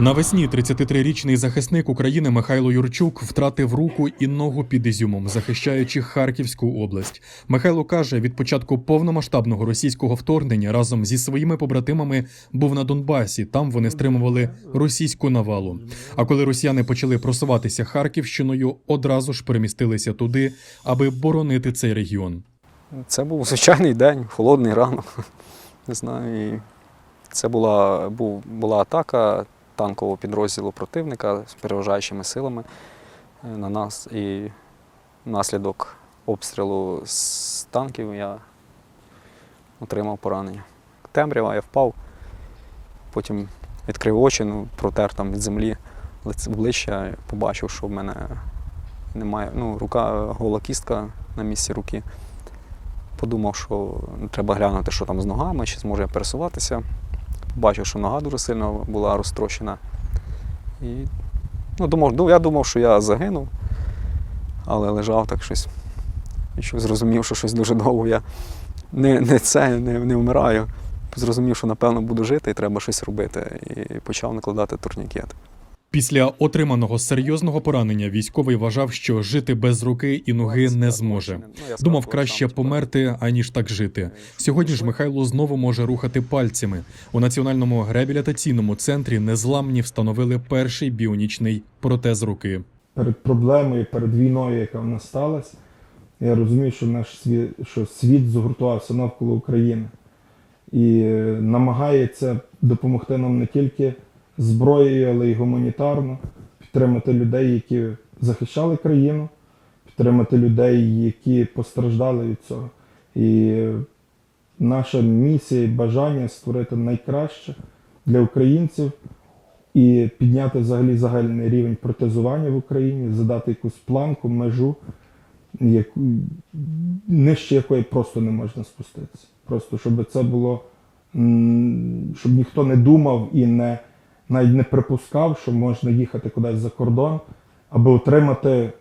Навесні 33-річний захисник України Михайло Юрчук втратив руку і ногу під Ізюмом, захищаючи Харківську область. Михайло каже, від початку повномасштабного російського вторгнення разом зі своїми побратимами був на Донбасі. Там вони стримували російську навалу. А коли росіяни почали просуватися Харківщиною, одразу ж перемістилися туди, аби боронити цей регіон. Це був звичайний день, холодний ранок. Не знаю. І це була, був, була атака танкового підрозділу противника з переважаючими силами е, на нас. І внаслідок обстрілу з танків я отримав поранення. Темрява, я впав, потім відкрив очі, ну, протер там від землі обличчя, побачив, що в мене немає. Ну, рука, гола кістка на місці руки подумав, що треба глянути, що там з ногами, чи зможу я пересуватися. Бачив, що нога дуже сильно була розтрощена. І ну, думав, ну, я думав, що я загинув, але лежав так щось. І що зрозумів, що щось дуже довго я не, не це, не, не вмираю. Зрозумів, що напевно буду жити і треба щось робити. І почав накладати турнікет. Після отриманого серйозного поранення військовий вважав, що жити без руки і ноги не зможе. Думав, краще померти, аніж так жити. Сьогодні ж Михайло знову може рухати пальцями. У національному реабілітаційному центрі незламні встановили перший біонічний протез руки. перед проблемою, перед війною, яка в нас сталася, я розумію, що наш світ, що світ згуртувався навколо України і е, намагається допомогти нам не тільки зброєю, але й гуманітарно, підтримати людей, які захищали країну, підтримати людей, які постраждали від цього. І наша місія і бажання створити найкраще для українців і підняти взагалі загальний рівень протезування в Україні, задати якусь планку, межу, яку, нижче якої просто не можна спуститися. Просто щоб це було, щоб ніхто не думав і не, навіть не припускав, що можна їхати кудись за кордон, аби отримати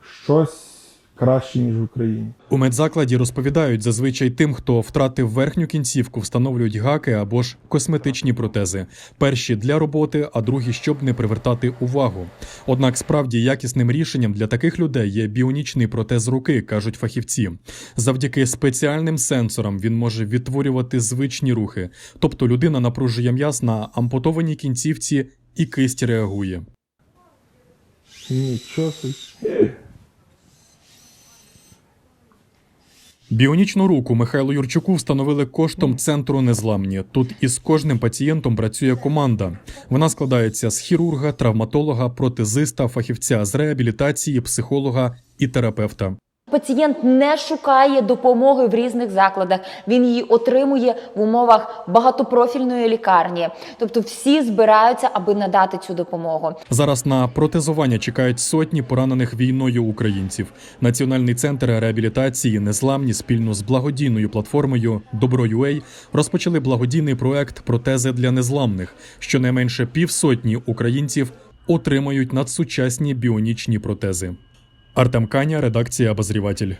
щось краще, ніж в Україні. У медзакладі розповідають, зазвичай тим, хто втратив верхню кінцівку, встановлюють гаки або ж косметичні протези. Перші для роботи, а другі, щоб не привертати увагу. Однак справді якісним рішенням для таких людей є біонічний протез руки, кажуть фахівці. Завдяки спеціальним сенсорам він може відтворювати звичні рухи, тобто людина напружує м'яз на ампутованій кінцівці і кисть реагує. Нічого Біонічну руку Михайлу Юрчуку встановили коштом центру незламні. Тут із кожним пацієнтом працює команда. Вона складається з хірурга, травматолога, протезиста, фахівця з реабілітації, психолога і терапевта. Пацієнт не шукає допомоги в різних закладах. Він її отримує в умовах багатопрофільної лікарні. Тобто всі збираються, аби надати цю допомогу. Зараз на протезування чекають сотні поранених війною українців. Національний центр реабілітації незламні спільно з благодійною платформою Добро.UA розпочали благодійний проект Протези для незламних. Щонайменше півсотні українців отримають надсучасні біонічні протези. Артем Каня, редакція Обозріватель.